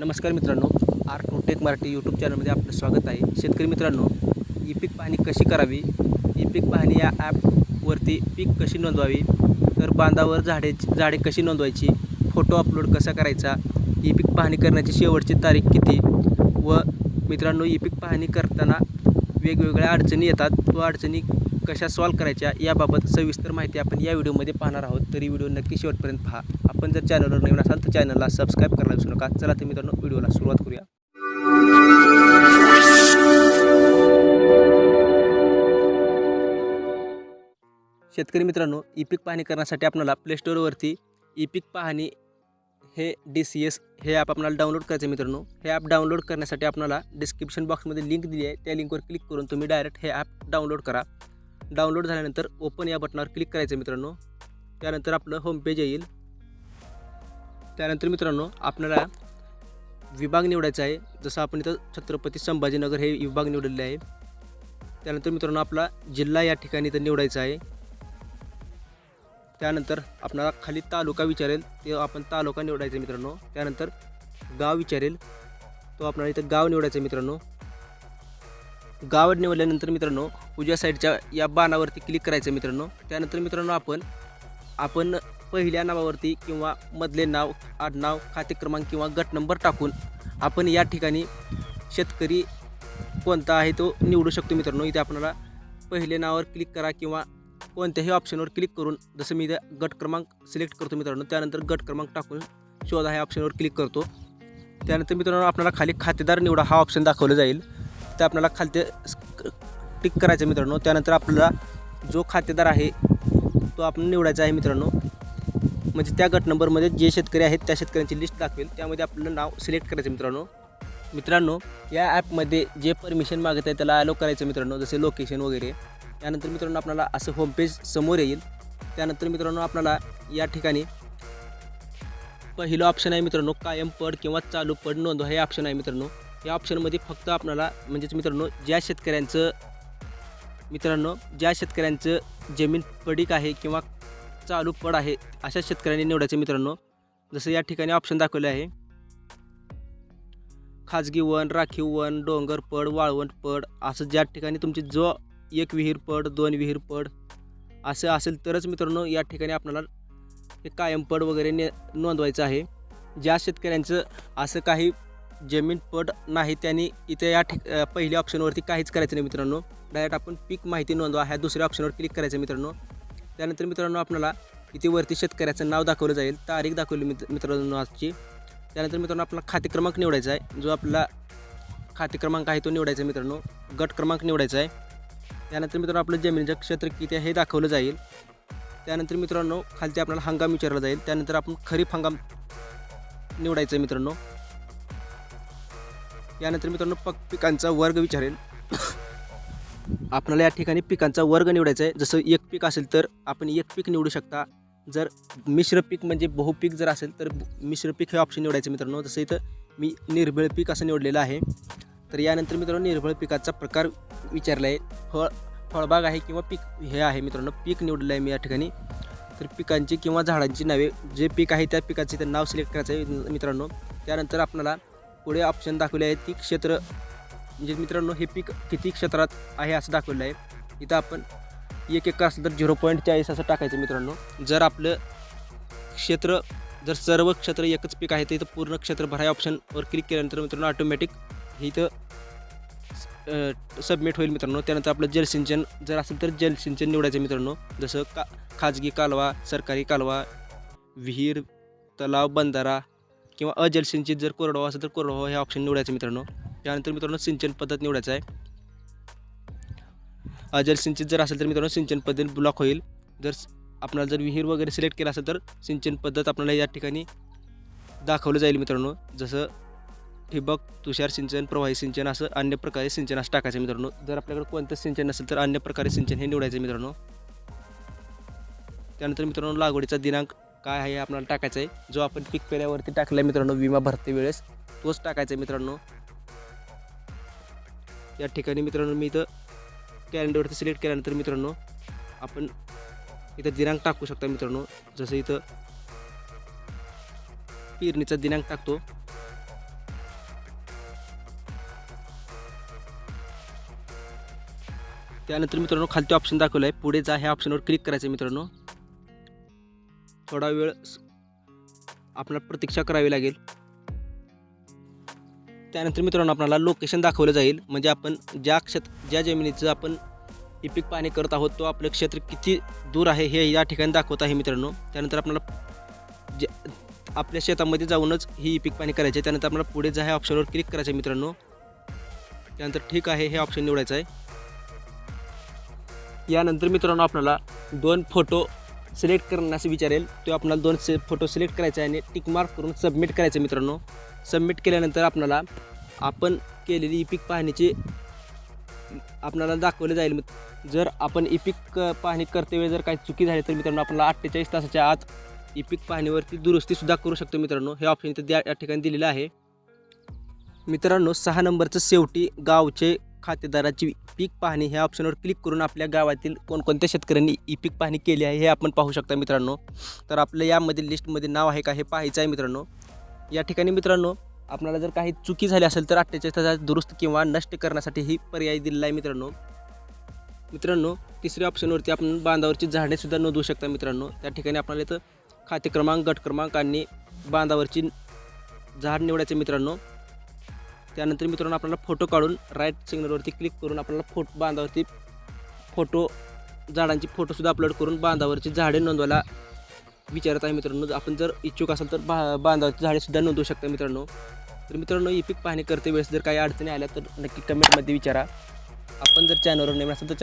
नमस्कार मित्रांनो R take Marathi YouTube चॅनलमध्ये आपलं स्वागत आहे. शेतकरी मित्रांनो ई पीक पाहणी कशी करावी? ई पीक पाहणी या ॲपवरती पीक कशी नोंदवावी? तर बांधावर झाडे झाडे कशी नोंदवायची? फोटो अपलोड कसा करायचा? ई पीक पाहणी करण्याची शेवटची तारीख किती? व मित्रांनो ई पीक पाहणी करताना वेगवेगळ्या अडचणी येतात. तो अडचणी कशा सॉल्व करायच्या याबाबत सविस्तर माहिती आपण या व्हिडिओमध्ये पाहणार आहोत. तरी व्हिडिओ नक्की शेवटपर्यंत पहा. आपण जर चॅनलवर नवीन असाल तर चॅनलला सबस्क्राईब करायला विसरू नका. चला तर मित्रांनो व्हिडिओला सुरुवात करूया. शेतकरी मित्रांनो ई पीक पाहणी करण्यासाठी आपल्याला प्लेस्टोरवरती ई पीक पाहणी हे डी सी एस हे ॲप आपल्याला डाउनलोड करायचं आहे मित्रांनो. हे ॲप डाउनलोड करण्यासाठी आपल्याला डिस्क्रिप्शन बॉक्समध्ये लिंक दिली आहे. त्या लिंकवर क्लिक करून तुम्ही डायरेक्ट हे ॲप डाउनलोड करा. डाउनलोड झाल्यानंतर ओपन या बटनावर क्लिक करायचं मित्रांनो. त्यानंतर आपलं होम पेज येईल. त्यानंतर मित्रांनो आपल्याला विभाग निवडायचा आहे. जसं आपण इथं छत्रपती संभाजीनगर हे विभाग निवडलेले आहे. त्यानंतर मित्रांनो आपला जिल्हा या ठिकाणी इथं निवडायचा आहे. त्यानंतर आपणाला खाली तालुका विचारेल ते आपण तालुका निवडायचा मित्रांनो. त्यानंतर गाव विचारेल तो आपल्याला इथं गाव निवडायचं मित्रांनो. गावड निवडल्यानंतर मित्रांनो उजव्या साईडच्या या बाणावरती क्लिक करायचं मित्रांनो. त्यानंतर मित्रांनो आपण आपण पहिल्या नावावरती किंवा मधले नाव आडनाव खाते क्रमांक किंवा गट नंबर टाकून आपण या ठिकाणी शेतकरी कोणता आहे तो निवडू शकतो मित्रांनो. इथे आपल्याला पहिले नावावर क्लिक करा किंवा कोणत्याही ऑप्शनवर क्लिक करून जसं मी इथे गट क्रमांक सिलेक्ट करतो मित्रांनो त्यानंतर गट क्रमांक टाकून शोधा ह्या ऑप्शनवर क्लिक करतो. त्यानंतर मित्रांनो आपल्याला खाली खातेदार निवडा हा ऑप्शन दाखवला जाईल. ते आपल्याला खालते टिक करायचं मित्रांनो. त्यानंतर आपल्याला जो खातेदार आहे तो आपण निवडायचा आहे मित्रांनो. म्हणजे त्या गट नंबरमध्ये जे शेतकरी आहेत त्या शेतकऱ्यांची लिस्ट दाखवेल. त्यामध्ये आपलं नाव सिलेक्ट करायचं मित्रांनो. मित्रांनो या ॲपमध्ये जे परमिशन मागत आहे त्याला अलो करायचं मित्रांनो जसे लोकेशन वगैरे. त्यानंतर मित्रांनो आपल्याला असं होमपेज समोर येईल. त्यानंतर मित्रांनो आपल्याला या ठिकाणी पहिलं ऑप्शन आहे मित्रांनो कायम पड किंवा चालू पड नोंदवा हे ऑप्शन आहे मित्रांनो. या ऑप्शनमध्ये फक्त आपल्याला म्हणजेच मित्रांनो ज्या शेतकऱ्यांचं मित्रांनो ज्या शेतकऱ्यांचं जमीन पडीक आहे किंवा चालू पड आहे अशा शेतकऱ्यांनी निवडायचं मित्रांनो. जसं या ठिकाणी ऑप्शन दाखवले आहे. खाजगी वन राखीव वन डोंगर पड वाळवंट पड असं ज्या ठिकाणी तुमची जो एक विहीर पड दोन विहीर पड असं असेल तरच मित्रांनो या ठिकाणी आपल्याला हे कायम पड वगैरे ने नोंदवायचं आहे. ज्या शेतकऱ्यांचं असं काही जमीन पट नाही त्यांनी इथे या ठिक पहिल्या ऑप्शनवरती काहीच करायचं नाही मित्रांनो. डायरेक्ट आपण पीक माहिती नोंदवा ह्या दुसऱ्या ऑप्शनवर क्लिक करायचं मित्रांनो. त्यानंतर मित्रांनो आपल्याला इथे वरती शेतकऱ्याचं नाव दाखवलं जाईल. तारीख दाखवली मित्र मित्रांनो आजची. त्यानंतर मित्रांनो आपला खाते क्रमांक निवडायचा आहे. जो आपला खाते क्रमांक आहे तो निवडायचा आहे मित्रांनो. गट क्रमांक निवडायचा आहे. त्यानंतर मित्रांनो आपलं जमिनीचं क्षेत्र किती आहे हे दाखवलं जाईल. त्यानंतर मित्रांनो खालती आपल्याला हंगाम विचारला जाईल. त्यानंतर आपण खरीप हंगाम निवडायचं आहे मित्रांनो. यानंतर मित्रांनो पक पिकांचा वर्ग विचारेल. आपल्याला या ठिकाणी पिकांचा वर्ग निवडायचा आहे. जसं एक पीक असेल तर आपण एक पीक निवडू शकता. जर मिश्र पीक म्हणजे बहुपीक जर असेल तर मिश्र पीक हे ऑप्शन निवडायचं मित्रांनो. जसं इथं मी निर्भळ पीक असं निवडलेलं आहे. तर यानंतर मित्रांनो निर्भळ पिकाचा प्रकार विचारला आहे फळ फळबाग आहे किंवा पीक हे आहे मित्रांनो. पीक निवडलं आहे मी या ठिकाणी. तर पिकांची किंवा झाडांची नावे जे पीक आहे त्या पिकाचे इथं नाव सिलेक्ट करायचं आहे मित्रांनो. त्यानंतर आपल्याला पुढे ऑप्शन दाखवले आहे. ती क्षेत्र म्हणजे मित्रांनो हे पीक किती क्षेत्रात आहे असं दाखवलं आहे. इथं आपण एक एकर असेल तर झिरो पॉईंट चाळीस असं टाकायचं मित्रांनो. जर आपलं क्षेत्र जर सर्व क्षेत्र एकच पीक आहे तर इथं पूर्ण क्षेत्र भराय ऑप्शनवर क्लिक केल्यानंतर मित्रांनो ऑटोमॅटिक इथं सबमिट होईल मित्रांनो. त्यानंतर आपलं जलसिंचन जर असेल तर जलसिंचन निवडायचं मित्रांनो. जसं का खाजगी कालवा सरकारी कालवा विहीर तलाव बंधारा किंवा अजलसिंचित जर कोरडवाहू असेल तर कोरडवाहू हे ऑप्शन निवडायचं मित्रांनो. त्यानंतर मित्रांनो सिंचन पद्धत निवडायचं आहे. अजलसिंचित जर असेल तर मित्रांनो सिंचन पद्धत ब्लॉक होईल. जर आपल्याला जर विहीर वगैरे सिलेक्ट केला असेल तर सिंचन पद्धत आपल्याला या ठिकाणी दाखवलं जाईल मित्रांनो. जसं ठिबक तुषार सिंचन प्रवाही सिंचन असं अन्य प्रकारे सिंचन असं टाकायचं मित्रांनो. जर आपल्याकडे कोणतं सिंचन नसेल तर अन्य प्रकारे सिंचन हे निवडायचं मित्रांनो. त्यानंतर मित्रांनो लागवडीचा दिनांक काय आहे आपल्याला टाकायचं आहे जो आपण पीक पेऱ्यावरती टाकला मित्रांनो विमा भरते वेळेस तोच टाकायचा आहे मित्रांनो. या ठिकाणी मित्रांनो मी इथं कॅलेंडरवरती सिलेक्ट केल्यानंतर मित्रांनो आपण इथं दिनांक टाकू शकता मित्रांनो. जसं इथं पेरणीचा दिनांक टाकतो. त्यानंतर मित्रांनो खालती ऑप्शन दाखवलं आहे पुढे जा ह्या ऑप्शनवर क्लिक करायचं मित्रांनो. थोडा वेळ आपल्याला प्रतीक्षा करावी लागेल. त्यानंतर मित्रांनो आपल्याला लोकेशन दाखवलं जाईल. म्हणजे आपण ज्या क्षेत्र ज्या जमिनीचं आपण ही पीक पाणी करत आहोत तो आपलं क्षेत्र किती दूर आहे हे या ठिकाणी दाखवत आहे मित्रांनो. त्यानंतर आपल्याला जे आपल्या शेतामध्ये जाऊनच ही पीक पाणी करायची आहे. त्यानंतर आपल्याला पुढे जा ह्या ऑप्शनवर क्लिक करायचं आहे मित्रांनो. त्यानंतर ठीक आहे हे ऑप्शन निवडायचं आहे. यानंतर मित्रांनो आपल्याला दोन फोटो सिलेक्ट करण्यास विचारेल. तो आपणाला दोन से फोटो सिलेक्ट करायचा आहे आणि टिक मार्क करून सबमिट करायचं मित्रांनो. सबमिट केल्यानंतर आपणाला आपण केलेली ई पीक पाहणीची आपणाला दाखवले जाईल. जर आपण ई पाहणी करते वेळी जर काही चुकी झाली तर मित्रांनो आपल्याला अठ्ठेचाळीस तासाच्या आत ई पाहणीवरती दुरुस्तीसुद्धा करू शकतो मित्रांनो. हे ऑप्शन इथं त्या या ठिकाणी दिलेलं आहे. मित्रांनो सहा नंबरचं शेवटी गावचे खातेदाराची पीक पाहणी ह्या ऑप्शनवर क्लिक करून आपल्या गावातील कोणकोणत्या शेतकऱ्यांनी ई पीक पाहणी केली आहे हे आपण पाहू शकता मित्रांनो. तर आपलं यामध्ये लिस्टमध्ये नाव आहे का हे पाहायचं आहे मित्रांनो. या ठिकाणी मित्रांनो आपल्याला जर काही चुकी झाली असेल तर अठ्ठेचाळीस तासात दुरुस्त किंवा नष्ट करण्यासाठी ही पर्याय दिलेला आहे मित्रांनो. मित्रांनो तिसऱ्या ऑप्शनवरती आपण बांधावरची झाडेसुद्धा नोंदवू शकता मित्रांनो. त्या ठिकाणी आपल्याला इथं खाते क्रमांक गट क्रमांक आणि बांधावरची झाड निवडायचे मित्रांनो. त्यानंतर मित्रांनो आपल्याला फोटो काढून राईट सिग्नलवरती क्लिक करून आपल्याला फोटो बांधावरती फोटो झाडांची फोटोसुद्धा अपलोड करून बांधावरची झाडे नोंदवायला विचारत आहे मित्रांनो. आपण जर इच्छुक असाल तर बा बांधावरची झाडेसुद्धा नोंदवू शकता मित्रांनो. तर मित्रांनो ई पीक पाहणी करते वेळेस जर काही अडचणी आल्या तर नक्की कमेंटमध्ये विचारा. आपण जर चॅनलवर नवीन असेल तर